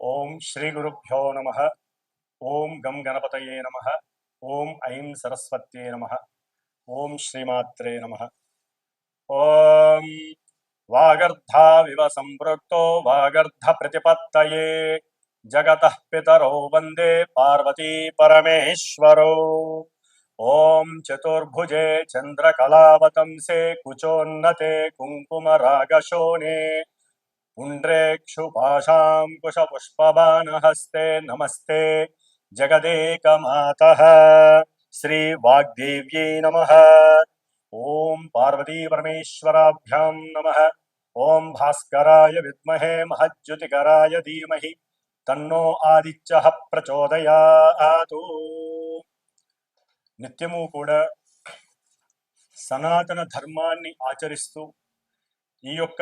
ఓం శ్రీ గురుభ్యో నమ ఓం గం గణపతయే నమ ఓం ఐం సరస్వత్యే నమ ఓం శ్రీమాత్రే నమ ఓం వాగర్ధావివ సంపృక్తో వాగర్ధ ప్రతిపత్తయే జగతః పితరో వందే పార్వతీ పరమేశ్వరో ఓం చతుర్భుజే చంద్రకళావతంసే కుచోన్నతే కుంకుమరాగశోనే पुण्ड्रेक्षुपाशाङ्कुशपुष्पबाणहस्ते नमस्ते जगदेकमातः श्रीवाग्देव्यै नमः ॐ पार्वतीपरमेश्वराभ्यां नमः ॐ भास्कराय विद्महे महज्युतिकराय धीमहि తన్నో ఆదిత్య ప్రచోదయాతు నిత్యము కూడా సనాతన ధర్మాన్ని ఆచరిస్తూ ఈ యొక్క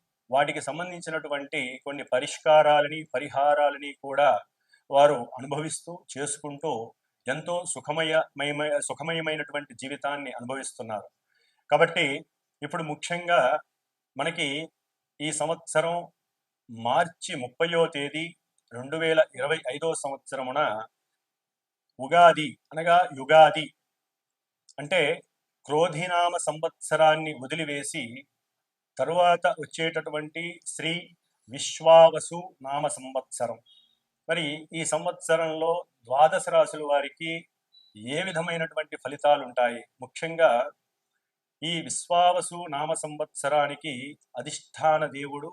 వాటికి సంబంధించినటువంటి కొన్ని పరిష్కారాలని పరిహారాలని కూడా వారు అనుభవిస్తూ చేసుకుంటూ ఎంతో సుఖమయమయ సుఖమయమైనటువంటి జీవితాన్ని అనుభవిస్తున్నారు. కాబట్టి ఇప్పుడు ముఖ్యంగా మనకి ఈ సంవత్సరం మార్చి ముప్పయో తేదీ రెండు వేల ఇరవై ఐదో సంవత్సరమున ఉగాది అనగా యుగాది అంటే క్రోధినామ సంవత్సరాన్ని వదిలివేసి తరువాత వచ్చేటటువంటి శ్రీ విశ్వావసు నామ సంవత్సరం. మరి ఈ సంవత్సరంలో ద్వాదశ రాశుల వారికి ఏ విధమైనటువంటి ఫలితాలు ఉంటాయి ముఖ్యంగా ఈ విశ్వావసు నామ సంవత్సరానికి అధిష్టాన దేవుడు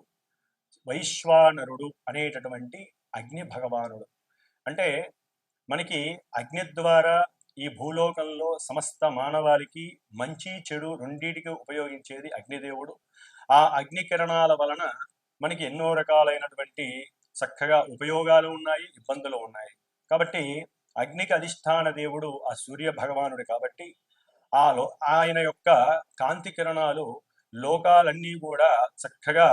వైశ్వానరుడు అనేటటువంటి అగ్ని భగవానుడు. అంటే మనకి అగ్ని ద్వారా ఈ భూలోకంలో సమస్త మానవాళికి మంచి చెడు రెండింటికి ఉపయోగించేది అగ్నిదేవుడు. ఆ అగ్ని కిరణాల వలన మనకి ఎన్నో రకాలైనటువంటి చక్కగా ఉపయోగాలు ఉన్నాయి ఇబ్బందులు ఉన్నాయి. కాబట్టి అగ్నికి అధిష్టాన దేవుడు ఆ సూర్య భగవానుడు కాబట్టి ఆ లో ఆయన యొక్క కాంతి కిరణాలు లోకాలన్నీ కూడా చక్కగా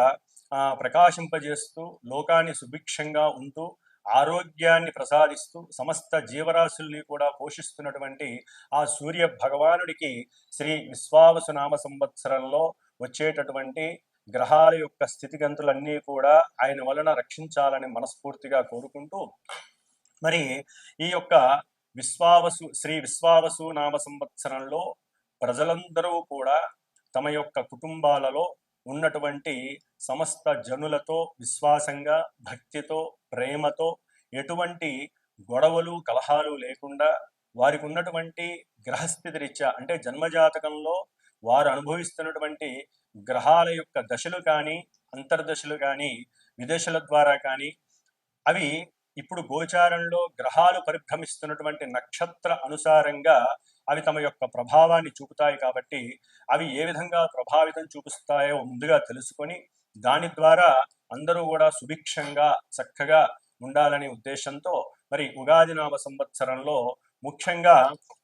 ప్రకాశింపజేస్తూ లోకాన్ని సుభిక్షంగా ఉంటూ ఆరోగ్యాన్ని ప్రసాదిస్తూ సమస్త జీవరాశుల్ని కూడా పోషిస్తున్నటువంటి ఆ సూర్య భగవానుడికి శ్రీ విశ్వావసు నామ సంవత్సరంలో వచ్చేటటువంటి గ్రహాల యొక్క స్థితిగంతులన్నీ కూడా ఆయన వలన రక్షించాలని మనస్ఫూర్తిగా కోరుకుంటూ మరి ఈ యొక్క విశ్వావసు శ్రీ విశ్వావసు నామ సంవత్సరంలో ప్రజలందరూ కూడా తమ యొక్క కుటుంబాలలో ఉన్నటువంటి సమస్త జనులతో విశ్వాసంగా భక్తితో ప్రేమతో ఎటువంటి గొడవలు కలహాలు లేకుండా వారికి ఉన్నటువంటి గ్రహస్థితి రీత్యా అంటే జన్మజాతకంలో వారు అనుభవిస్తున్నటువంటి గ్రహాల యొక్క దశలు కానీ అంతర్దశలు కానీ విదేశాల ద్వారా కానీ అవి ఇప్పుడు గోచారంలో గ్రహాలు పరిభ్రమిస్తున్నటువంటి నక్షత్ర అనుసారంగా అవి తమ యొక్క ప్రభావాన్ని చూపుతాయి కాబట్టి అవి ఏ విధంగా ప్రభావితం చూపిస్తాయో ముందుగా తెలుసుకొని దాని ద్వారా అందరూ కూడా సుభిక్షంగా చక్కగా ఉండాలనే ఉద్దేశంతో మరి ఉగాది నామ సంవత్సరంలో ముఖ్యంగా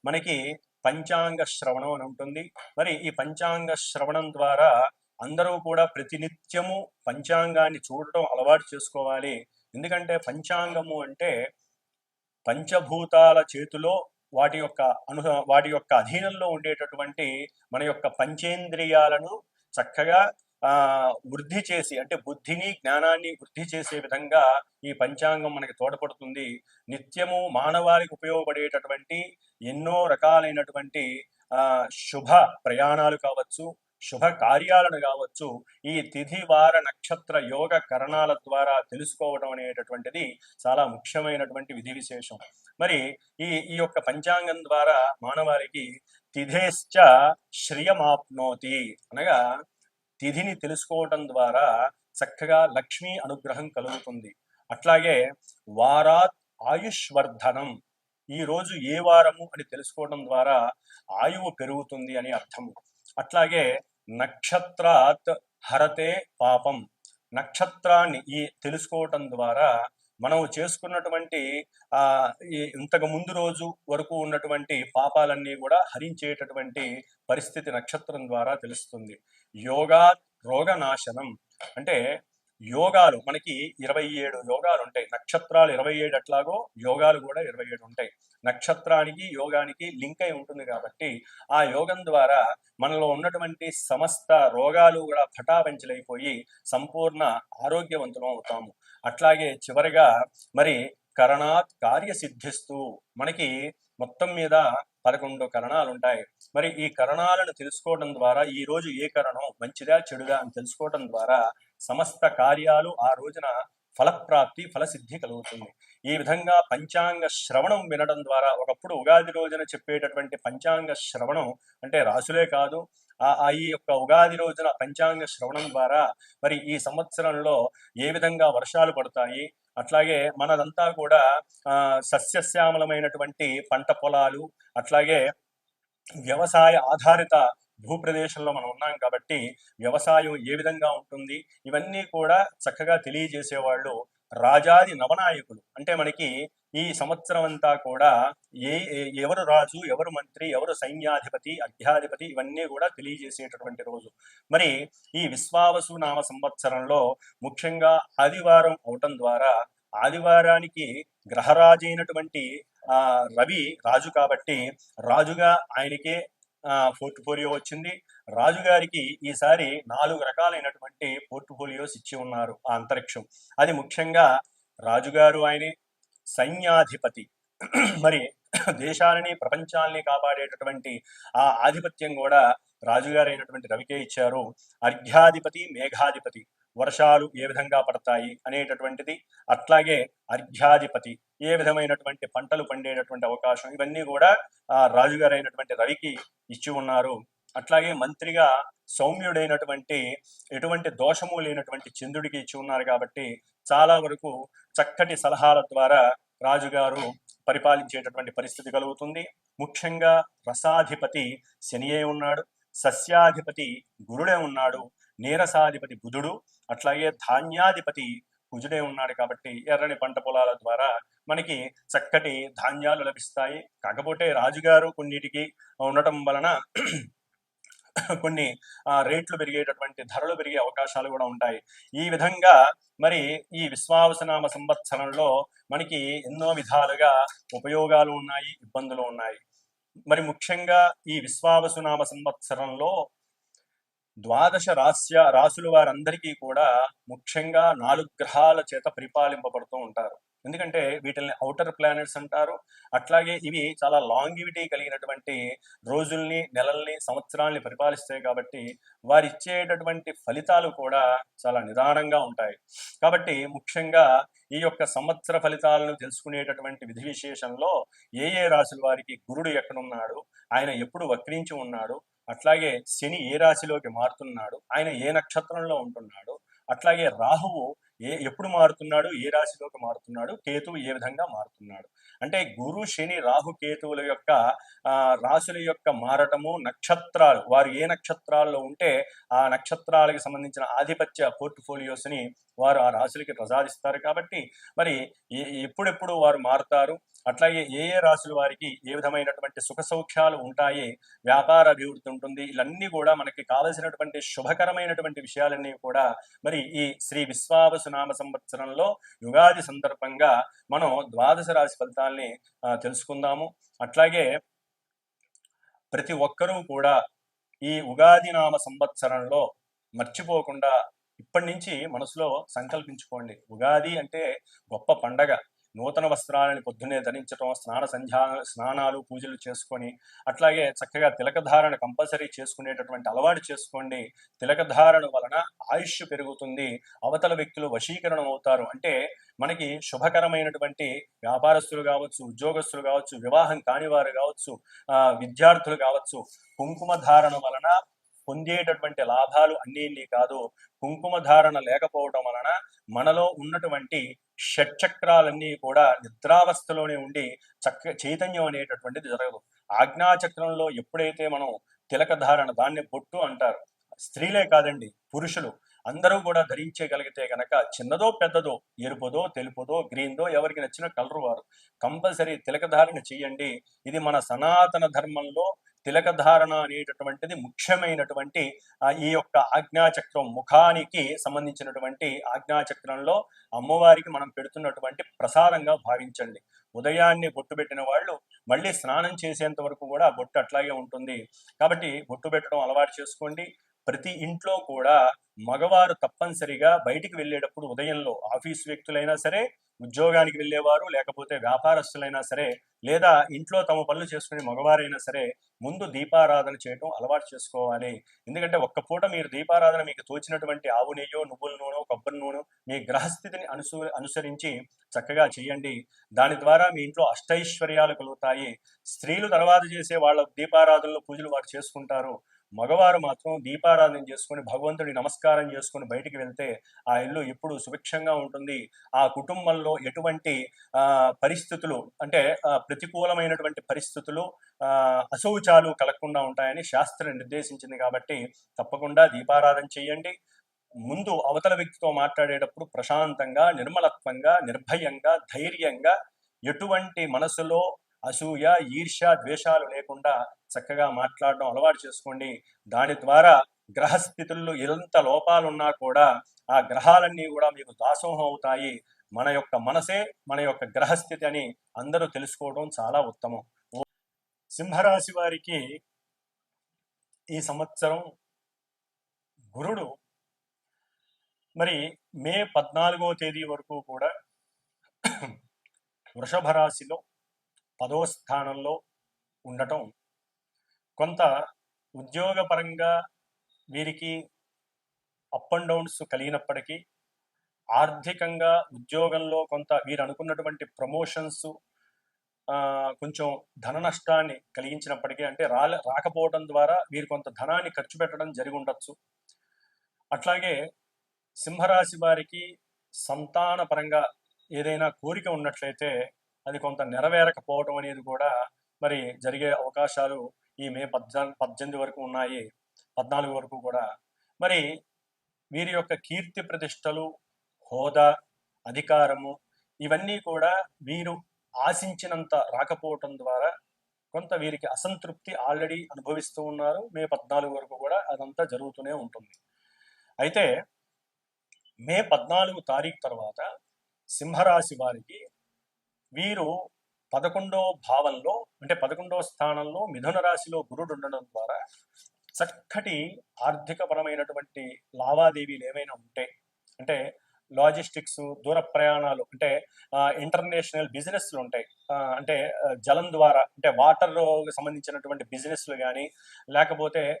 మనకి పంచాంగ శ్రవణం అని ఉంటుంది. మరి ఈ పంచాంగ శ్రవణం ద్వారా అందరూ కూడా ప్రతినిత్యము పంచాంగాన్ని చూడటం అలవాటు చేసుకోవాలి. ఎందుకంటే పంచాంగము అంటే పంచభూతాల చేతిలో వాటి యొక్క అను వాటి యొక్క అధీనంలో ఉండేటటువంటి మన యొక్క పంచేంద్రియాలను చక్కగా ఆ వృద్ధి చేసి అంటే బుద్ధిని జ్ఞానాన్ని వృద్ధి చేసే విధంగా ఈ పంచాంగం మనకి తోడ్పడుతుంది. నిత్యము మానవాళికి ఉపయోగపడేటటువంటి ఎన్నో రకాలైనటువంటి ఆ శుభ ప్రయాణాలు కావచ్చు శుభ కార్యాలను కావచ్చు ఈ తిథి వార నక్షత్ర యోగ కరణాల ద్వారా తెలుసుకోవడం అనేటటువంటిది చాలా ముఖ్యమైనటువంటి విధి విశేషం. మరి ఈ ఈ యొక్క పంచాంగం ద్వారా మానవారికి తిథేశ్చ శ్రియమాప్నోతి అనగా తిథిని తెలుసుకోవటం ద్వారా చక్కగా లక్ష్మీ అనుగ్రహం కలుగుతుంది. అట్లాగే వారాత్ ఆయుష్వర్ధనం ఈ రోజు ఏ వారము అని తెలుసుకోవడం ద్వారా ఆయువు పెరుగుతుంది అని అర్థము. అట్లాగే నక్షత్రాత్ హరతే పాపం. నక్షత్రాన్ని ఈ తెలుసుకోవటం ద్వారా మనం చేసుకున్నటువంటి ఆ ఇంతకు ముందు రోజు వరకు ఉన్నటువంటి పాపాలన్నీ కూడా హరించేటటువంటి పరిస్థితి నక్షత్రం ద్వారా తెలుస్తుంది. యోగా రోగనాశనం. అంటే యోగాలు మనకి ఇరవై ఏడు యోగాలు ఉంటాయి నక్షత్రాలు ఇరవై ఏడు అట్లాగో యోగాలు కూడా ఇరవై ఏడు ఉంటాయి. నక్షత్రానికి యోగానికి లింక్ అయి ఉంటుంది కాబట్టి ఆ యోగం ద్వారా మనలో ఉన్నటువంటి సమస్త రోగాలు కూడా పటాపంచలైపోయి సంపూర్ణ ఆరోగ్యవంతులం అవుతాము. అట్లాగే చివరిగా మరి కరణాత్ కార్యసిద్ధిస్తూ మనకి మొత్తం మీద పదకొండు కరణాలు ఉంటాయి మరి ఈ కరణాలను తెలుసుకోవడం ద్వారా ఈ రోజు ఏ కరణం మంచిదా చెడుదా అని తెలుసుకోవడం ద్వారా సమస్త కార్యాలు ఆ రోజున ఫలప్రాప్తి ఫలసిద్ధి కలుగుతుంది. ఈ విధంగా పంచాంగ శ్రవణం వినడం ద్వారా ఒకప్పుడు ఉగాది రోజున చెప్పేటటువంటి పంచాంగ శ్రవణం అంటే రాసులే కాదు ఆ ఆ ఈ యొక్క ఉగాది రోజున పంచాంగ శ్రవణం ద్వారా మరి ఈ సంవత్సరంలో ఏ విధంగా వర్షాలు పడతాయి అట్లాగే మనదంతా కూడా ఆ సస్యశ్యామలమైనటువంటి పంట పొలాలు అట్లాగే వ్యవసాయ ఆధారిత భూప్రదేశంలో మనం ఉన్నాం కాబట్టి వ్యవసాయం ఏ విధంగా ఉంటుంది? ఇవన్నీ కూడా చక్కగా తెలియజేసేవాళ్ళు రాజాది నవనాయకులు. అంటే మనకి ఈ సంవత్సరం అంతా కూడా ఏ ఏ- ఎవరు రాజు ఎవరు మంత్రి ఎవరు సైన్యాధిపతి అధ్యాధిపతి ఇవన్నీ కూడా తెలియజేసేటటువంటి రోజు. మరి ఈ విశ్వావసు నామ సంవత్సరంలో ముఖ్యంగా ఆదివారం అవటం ద్వారా ఆదివారానికి గ్రహరాజైనటువంటి ఆ రవి రాజు కాబట్టి రాజుగా ఆయనకే పోర్ట్ఫోలియో వచ్చింది. రాజుగారికి ఈసారి నాలుగు రకాలైనటువంటి పోర్ట్ఫోలియోస్ ఇచ్చి ఉన్నారు ఆ అంతరిక్షం. అది ముఖ్యంగా రాజుగారు ఆయనే సైన్యాధిపతి. మరి దేశాలని ప్రపంచాలని కాపాడేటటువంటి ఆ ఆధిపత్యం కూడా రాజుగారైనటువంటి రవికే ఇచ్చారు. అర్ఘ్యాధిపతి మేఘాధిపతి. వర్షాలు ఏ విధంగా పడతాయి అనేటటువంటిది అట్లాగే అర్ఘ్యాధిపతి ఏ విధమైనటువంటి పంటలు పండేటటువంటి అవకాశం ఇవన్నీ కూడా ఆ రాజుగారైనటువంటి రవికి ఇచ్చి ఉన్నారు. అట్లాగే మంత్రిగా సౌమ్యుడైనటువంటి ఎటువంటి దోషము లేనటువంటి చంద్రుడికి ఇచ్చి ఉన్నారు కాబట్టి చాలా వరకు చక్కటి సలహాల ద్వారా రాజుగారు పరిపాలించేటటువంటి పరిస్థితి కలుగుతుంది. ముఖ్యంగా రసాధిపతి శనియే ఉన్నాడు సస్యాధిపతి గురుడే ఉన్నాడు నీరసాధిపతి బుధుడు అట్లాగే ధాన్యాధిపతి కుజుడే ఉన్నాడు కాబట్టి ఎర్రని పంట పొలాల ద్వారా మనకి చక్కటి ధాన్యాలు లభిస్తాయి. కాకపోతే రాజుగారు కొన్నిటికి ఉండటం వలన కొన్ని రేట్లు పెరిగేటటువంటి ధరలు పెరిగే అవకాశాలు కూడా ఉంటాయి. ఈ విధంగా మరి ఈ విశ్వావసనామ సంవత్సరంలో మనకి ఎన్నో విధాలుగా ఉపయోగాలు ఉన్నాయి ఇబ్బందులు ఉన్నాయి. మరి ముఖ్యంగా ఈ విశ్వావసునామ సంవత్సరంలో ద్వాదశ రాస్య రాసుల వారందరికీ కూడా ముఖ్యంగా నాలుగు గ్రహాల చేత పరిపాలింపబడుతూ ఉంటారు. ఎందుకంటే వీటిని అవుటర్ ప్లానెట్స్ అంటారు. అట్లాగే ఇవి చాలా లాంగివిటీ కలిగినటువంటి రోజుల్ని నెలల్ని సంవత్సరాల్ని పరిపాలిస్తాయి కాబట్టి వారు ఇచ్చేటటువంటి ఫలితాలు కూడా చాలా నిదానంగా ఉంటాయి. కాబట్టి ముఖ్యంగా ఈ యొక్క సంవత్సర ఫలితాలను తెలుసుకునేటటువంటి విధి విశేషంలో ఏ ఏ రాశుల వారికి గురుడు ఎక్కడున్నాడు ఆయన ఎప్పుడు వక్రించి ఉన్నాడు అట్లాగే శని ఏ రాశిలోకి మారుతున్నాడు ఆయన ఏ నక్షత్రంలో ఉంటున్నాడు అట్లాగే రాహువు ఏ ఎప్పుడు మారుతున్నాడు ఏ రాశిలోకి మారుతున్నాడు కేతువు ఏ విధంగా మారుతున్నాడు. అంటే గురు శని రాహు కేతువుల యొక్క ఆ, రాశుల యొక్క మారటము నక్షత్రాలు వారు ఏ నక్షత్రాల్లో ఉంటే ఆ నక్షత్రాలకు సంబంధించిన ఆధిపత్య పోర్ట్ఫోలియోస్ని వారు ఆ రాశులకి ప్రసాదిస్తారు కాబట్టి మరి ఏ- ఎప్పుడెప్పుడు వారు మారుతారు? అట్లాగే ఏ ఏ రాశుల వారికి ఏ విధమైనటువంటి సుఖ సౌఖ్యాలు ఉంటాయి? వ్యాపార అభివృద్ధి ఉంటుంది. ఇవన్నీ కూడా మనకి కావలసినటువంటి శుభకరమైనటువంటి విషయాలన్నీ కూడా మరి ఈ శ్రీ విశ్వావసునామ సంవత్సరంలో యుగాది సందర్భంగా మనం ద్వాదశ రాశి ఫలితాల్ని తెలుసుకుందాము. అట్లాగే ప్రతి ఒక్కరూ కూడా ఈ ఉగాది నామ సంవత్సరంలో మర్చిపోకుండా ఇప్పటి నుంచి మనసులో సంకల్పించుకోండి. ఉగాది అంటే గొప్ప పండగ. నూతన వస్త్రాలని పొద్దున్నే ధరించడం స్నాన సంధ్యా స్నానాలు పూజలు చేసుకొని అట్లాగే చక్కగా తిలకధారణ కంపల్సరీ చేసుకునేటటువంటి అలవాటు చేసుకోండి. తిలకధారణ వలన ఆయుష్ పెరుగుతుంది. అవతల వ్యక్తులు వశీకరణం అవుతారు. అంటే మనకి శుభకరమైనటువంటి వ్యాపారస్తులు కావచ్చు ఉద్యోగస్తులు కావచ్చు వివాహం కానివారు కావచ్చు ఆ, విద్యార్థులు కావచ్చు కుంకుమ ధారణ వలన పొందేటటువంటి లాభాలు అన్నీ కాదు కుంకుమ ధారణ లేకపోవడం వలన మనలో ఉన్నటువంటి షట్చక్రాలన్నీ కూడా నిద్రావస్థలోనే ఉండి చక్క చైతన్యం అనేటటువంటిది జరగదు. ఆజ్ఞాచక్రంలో ఎప్పుడైతే మనం తిలక ధారణ దాన్ని బొట్టు అంటారు స్త్రీలే కాదండి పురుషులు అందరూ కూడా ధరించగలిగితే గనక చిన్నదో పెద్దదో ఎరుపుదో తెలుపుదో గ్రీన్దో ఎవరికి నచ్చిన కలరు వారు. కంపల్సరీ తిలకధారణ చేయండి. చెయ్యండి ఇది మన సనాతన ధర్మంలో తిలక ధారణ అనేటటువంటిది ముఖ్యమైనటువంటి ఈ యొక్క ఆజ్ఞాచక్రం ముఖానికి సంబంధించినటువంటి ఆజ్ఞాచక్రంలో అమ్మవారికి మనం పెడుతున్నటువంటి ప్రసాదంగా భావించండి. ఉదయాన్నే బొట్టు పెట్టిన వాళ్ళు మళ్ళీ స్నానం చేసేంత వరకు కూడా బొట్టు అట్లాగే ఉంటుంది. కాబట్టి బొట్టు పెట్టడం అలవాటు చేసుకోండి. ప్రతి ఇంట్లో కూడా మగవారు తప్పనిసరిగా బయటికి వెళ్ళేటప్పుడు ఉదయంలో ఆఫీస్ వ్యక్తులైనా సరే ఉద్యోగానికి వెళ్ళేవారు లేకపోతే వ్యాపారస్తులైనా సరే లేదా ఇంట్లో తమ పనులు చేసుకునే మగవారైనా సరే ముందు దీపారాధన చేయడం అలవాటు చేసుకోవాలి. ఎందుకంటే ఒక్క పూట మీరు దీపారాధన మీకు తోచినటువంటి ఆవు నెయ్యో నువ్వుల నూనె కొబ్బరి నూనె మీ గ్రహస్థితిని అనుసు అనుసరించి చక్కగా చేయండి. దాని ద్వారా మీ ఇంట్లో అష్టైశ్వర్యాలు కలుగుతాయి. స్త్రీలు తర్వాత చేసే వాళ్ళ దీపారాధనలో పూజలు వారు చేసుకుంటారు. మగవారు మాత్రం దీపారాధన చేసుకుని భగవంతుడి నమస్కారం చేసుకుని బయటికి వెళ్తే ఆ ఇల్లు ఎప్పుడు సుభిక్షంగా ఉంటుంది. ఆ కుటుంబంలో ఎటువంటి పరిస్థితులు అంటే ప్రతికూలమైనటువంటి పరిస్థితులు అశౌచాలు కలగకుండా ఉంటాయని శాస్త్రం నిర్దేశించింది కాబట్టి తప్పకుండా దీపారాధన చేయండి. ముందు అవతల వ్యక్తితో మాట్లాడేటప్పుడు ప్రశాంతంగా నిర్మలత్వంగా నిర్భయంగా ధైర్యంగా ఎటువంటి మనసులో అసూయ ఈర్ష్య ద్వేషాలు లేకుండా చక్కగా మాట్లాడడం అలవాటు చేసుకోండి. దాని ద్వారా గ్రహస్థితుల్లో ఎంత లోపాలున్నా కూడా ఆ గ్రహాలన్నీ కూడా మీకు దాసోహం అవుతాయి. మన యొక్క మనసే మన యొక్క గ్రహస్థితి అని అందరూ తెలుసుకోవడం చాలా ఉత్తమం. సింహరాశి వారికి ఈ సంవత్సరం గురుడు మరి మే పద్నాలుగో తేదీ వరకు కూడా వృషభ రాశిలో పదో స్థానంలో ఉండటం. కొంత ఉద్యోగపరంగా వీరికి అప్ అండ్ డౌన్స్ కలిగినప్పటికీ ఆర్థికంగా ఉద్యోగంలో కొంత వీరు అనుకున్నటువంటి ప్రమోషన్స్ కొంచెం ధన నష్టాన్ని కలిగించినప్పటికీ అంటే రా రాకపోవడం ద్వారా వీరు కొంత ధనాన్ని ఖర్చు పెట్టడం జరిగి ఉండొచ్చు. అట్లాగే సింహరాశి వారికి సంతాన పరంగా ఏదైనా కోరిక ఉన్నట్లయితే అది కొంత నెరవేరకపోవడం అనేది కూడా మరి జరిగే అవకాశాలు ఈ మే పద్నా పద్దెనిమిది వరకు ఉన్నాయి. పద్నాలుగు వరకు కూడా. మరి వీరి యొక్క కీర్తి ప్రతిష్టలు హోదా అధికారము ఇవన్నీ కూడా వీరు ఆశించినంత రాకపోవటం ద్వారా కొంత వీరికి అసంతృప్తి ఆల్రెడీ అనుభవిస్తూ ఉన్నారు. మే పద్నాలుగు వరకు కూడా అదంతా జరుగుతూనే ఉంటుంది. అయితే మే పద్నాలుగు తారీఖు తర్వాత సింహరాశి వారికి వీరు పదకొండో భావంలో అంటే పదకొండో స్థానంలో మిథున రాశిలో గురుడు ఉండడం ద్వారా చక్కటి ఆర్థికపరమైనటువంటి లావాదేవీలు ఏమైనా ఉంటే అంటే లాజిస్టిక్స్ దూర ప్రయాణాలు అంటే ఇంటర్నేషనల్ బిజినెస్లు ఉంటాయి. అంటే జలం ద్వారా అంటే వాటర్ సంబంధించినటువంటి బిజినెస్లు కానీ లేకపోతే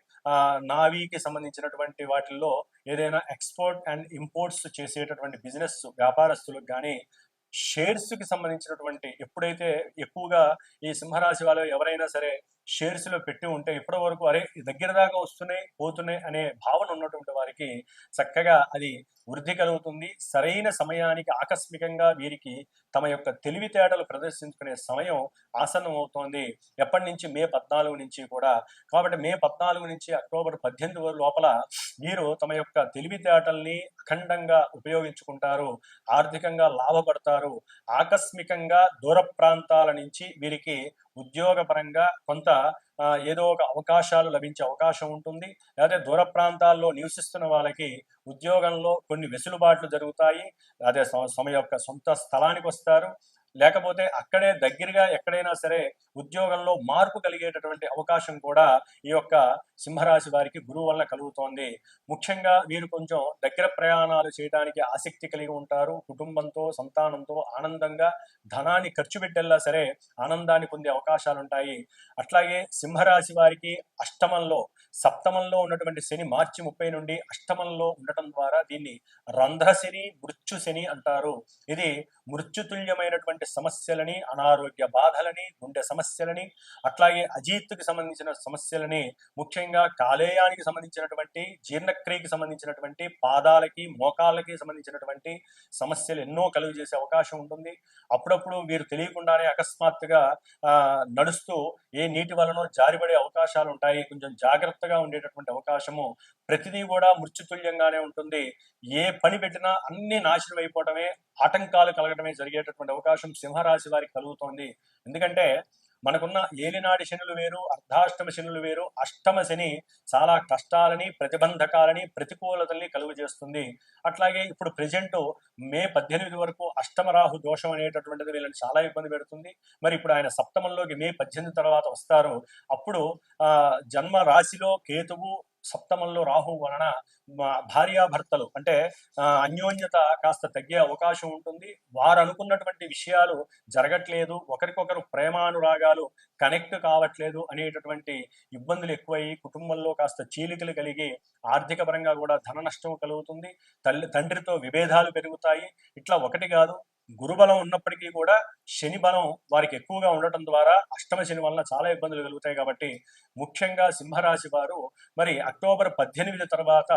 నావీకి సంబంధించినటువంటి వాటిల్లో ఏదైనా ఎక్స్పోర్ట్ అండ్ ఇంపోర్ట్స్ చేసేటటువంటి బిజినెస్ వ్యాపారస్తులకు కానీ షేర్స్కి సంబంధించినటువంటి ఎప్పుడైతే ఎక్కువగా ఈ సింహరాశి వాళ్ళు ఎవరైనా సరే షేర్స్లో పెట్టి ఉంటే ఇప్పటి వరకు అరే దగ్గర దాకా వస్తున్నాయి పోతున్నాయి అనే భావన ఉన్నటువంటి వారికి చక్కగా అది వృద్ధి కలుగుతుంది. సరైన సమయానికి ఆకస్మికంగా వీరికి తమ యొక్క తెలివితేటలు ప్రదర్శించుకునే సమయం ఆసన్నం అవుతోంది ఎప్పటి నుంచి? మే పద్నాలుగు నుంచి కూడా. కాబట్టి మే పద్నాలుగు నుంచి అక్టోబర్ పద్దెనిమిది వరకు లోపల వీరు తమ యొక్క తెలివితేటల్ని అఖండంగా ఉపయోగించుకుంటారు. ఆర్థికంగా లాభపడతారు. ఆకస్మికంగా దూర ప్రాంతాల నుంచి వీరికి ఉద్యోగపరంగా కొంత ఏదో ఒక అవకాశాలు లభించే అవకాశం ఉంటుంది. లేదా దూర ప్రాంతాల్లో నివసిస్తున్న వాళ్ళకి ఉద్యోగంలో కొన్ని వెసులుబాట్లు జరుగుతాయి. అదే సమ యొక్క సొంత స్థలానికి వస్తారు. లేకపోతే అక్కడే దగ్గరగా ఎక్కడైనా సరే ఉద్యోగంలో మార్పు కలిగేటటువంటి అవకాశం కూడా ఈ యొక్క సింహరాశి వారికి గురువు వల్ల కలుగుతోంది. ముఖ్యంగా వీరు కొంచెం దగ్గర ప్రయాణాలు చేయడానికి ఆసక్తి కలిగి ఉంటారు. కుటుంబంతో సంతానంతో ఆనందంగా ధనాన్ని ఖర్చు పెట్టేలా సరే ఆనందాన్ని పొందే అవకాశాలు ఉంటాయి. అట్లాగే సింహరాశి వారికి అష్టమంలో సప్తమంలో ఉన్నటువంటి శని మార్చి ముప్పై నుండి అష్టమంలో ఉండటం ద్వారా దీన్ని రంధ్ర శని మృత్యు శని అంటారు. ఇది మృత్యుతుల్యమైనటువంటి సమస్యలని అనారోగ్య బాధలని గుండె సమస్యలని అట్లాగే అజీత్తుకి సంబంధించిన సమస్యలని ముఖ్యంగా కాలేయానికి సంబంధించినటువంటి జీర్ణక్రియకి సంబంధించినటువంటి పాదాలకి మోకాళ్ళకి సంబంధించినటువంటి సమస్యలు ఎన్నో కలుగు చేసే అవకాశం ఉంటుంది. అప్పుడప్పుడు వీరు తెలియకుండానే అకస్మాత్తుగా ఆ, నడుస్తూ ఏ నీటి వలనో జారిపడే అవకాశాలు ఉంటాయి. కొంచెం జాగ్రత్తగా ఉండేటటువంటి అవకాశము ప్రతిదీ కూడా మృత్యుతుల్యంగానే ఉంటుంది. ఏ పని పెట్టినా అన్ని నాశనం అయిపోవటమే ఆటంకాలు కలగడమే జరిగేటటువంటి అవకాశం సింహరాశి వారికి కలుగుతోంది. ఎందుకంటే మనకున్న ఏలినాడి శనులు వేరు అర్ధాష్టమ శనులు వేరు అష్టమ శని చాలా కష్టాలని ప్రతిబంధకాలని ప్రతికూలతల్ని కలుగు చేస్తుంది. అట్లాగే ఇప్పుడు ప్రజెంట్ మే పద్దెనిమిది వరకు అష్టమ రాహు దోషం అనేటటువంటిది వీళ్ళని చాలా ఇబ్బంది పెడుతుంది. మరి ఇప్పుడు ఆయన సప్తమంలోకి మే పద్దెనిమిది తర్వాత వస్తారు. అప్పుడు జన్మ రాశిలో కేతువు సప్తమంలో రాహు వలన భార్యాభర్తలు అంటే అన్యోన్యత కాస్త తగ్గే అవకాశం ఉంటుంది. వారు అనుకున్నటువంటి విషయాలు జరగట్లేదు. ఒకరికొకరు ప్రేమానురాగాలు కనెక్ట్ కావట్లేదు అనేటటువంటి ఇబ్బందులు ఎక్కువయ్యి కుటుంబంలో కాస్త చీలికలు కలిగి ఆర్థిక పరంగా కూడా ధన నష్టం కలుగుతుంది. తల్లి తండ్రితో విభేదాలు పెరుగుతాయి. ఇట్లా ఒకటి కాదు గురుబలం ఉన్నప్పటికీ కూడా శని బలం వారికి ఎక్కువగా ఉండటం ద్వారా అష్టమ శని వలన చాలా ఇబ్బందులు కలుగుతాయి కాబట్టి ముఖ్యంగా సింహరాశి వారు మరి అక్టోబర్ పద్దెనిమిది తర్వాత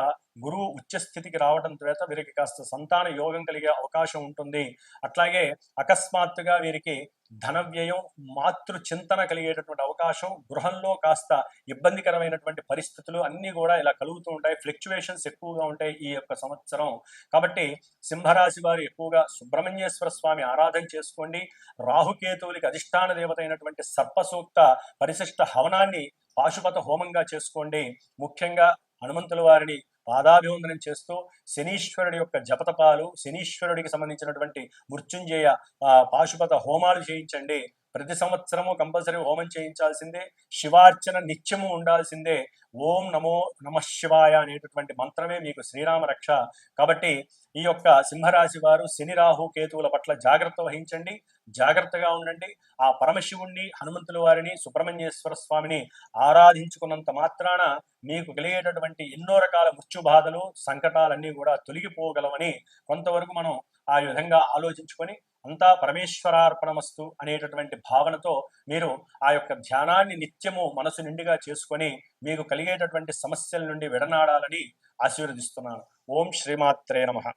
గురువు ఉచ్చస్థితికి రావడం చేత వీరికి కాస్త సంతాన యోగం కలిగే అవకాశం ఉంటుంది. అట్లాగే అకస్మాత్తుగా వీరికి ధన వ్యయం మాతృ చింతన కలిగేటటువంటి అవకాశం గృహంలో కాస్త ఇబ్బందికరమైనటువంటి పరిస్థితులు అన్నీ కూడా ఇలా కలుగుతూ ఉంటాయి. ఫ్లక్చువేషన్స్ ఎక్కువగా ఉంటాయి ఈ యొక్క సంవత్సరం. కాబట్టి సింహరాశి వారు ఎక్కువగా సుబ్రహ్మణ్యేశ్వర స్వామి ఆరాధన చేసుకోండి. రాహుకేతువులకి అధిష్టాన దేవత అయినటువంటి సర్పసూక్త పరిశిష్ట హవనాన్ని పాశుపత హోమంగా చేసుకోండి. ముఖ్యంగా హనుమంతుల వారిని పాదాభివందనం చేస్తూ శనీశ్వరుడి యొక్క జపతపాలు శనీశ్వరుడికి సంబంధించినటువంటి మృత్యుంజయ పాశుపత హోమాలు చేయించండి. ప్రతి సంవత్సరము కంపల్సరీ హోమం చేయించాల్సిందే. శివార్చన నిత్యము ఉండాల్సిందే. ఓం నమో నమ శివాయ అనేటటువంటి మంత్రమే మీకు శ్రీరామ రక్ష. కాబట్టి ఈ యొక్క సింహరాశి వారు శని రాహు కేతువుల పట్ల జాగ్రత్త వహించండి. జాగ్రత్తగా ఉండండి. ఆ పరమశివుణ్ణి హనుమంతుల వారిని సుబ్రహ్మణ్యేశ్వర స్వామిని ఆరాధించుకున్నంత మాత్రాన మీకు కలిగేటటువంటి ఎన్నో రకాల మృత్యు బాధలు సంకటాలన్నీ కూడా తొలగిపోగలవని కొంతవరకు మనం ఆ విధంగా ఆలోచించుకొని అంతా పరమేశ్వరార్పణమస్తు అనేటటువంటి భావనతో మీరు ఆ యొక్క ధ్యానాన్ని నిత్యము మనసు నిండుగా చేసుకొని మీకు కలిగేటటువంటి సమస్యల నుండి విడనాడాలని ఆశీర్వదిస్తున్నాను. ఓం శ్రీమాత్రే నమః.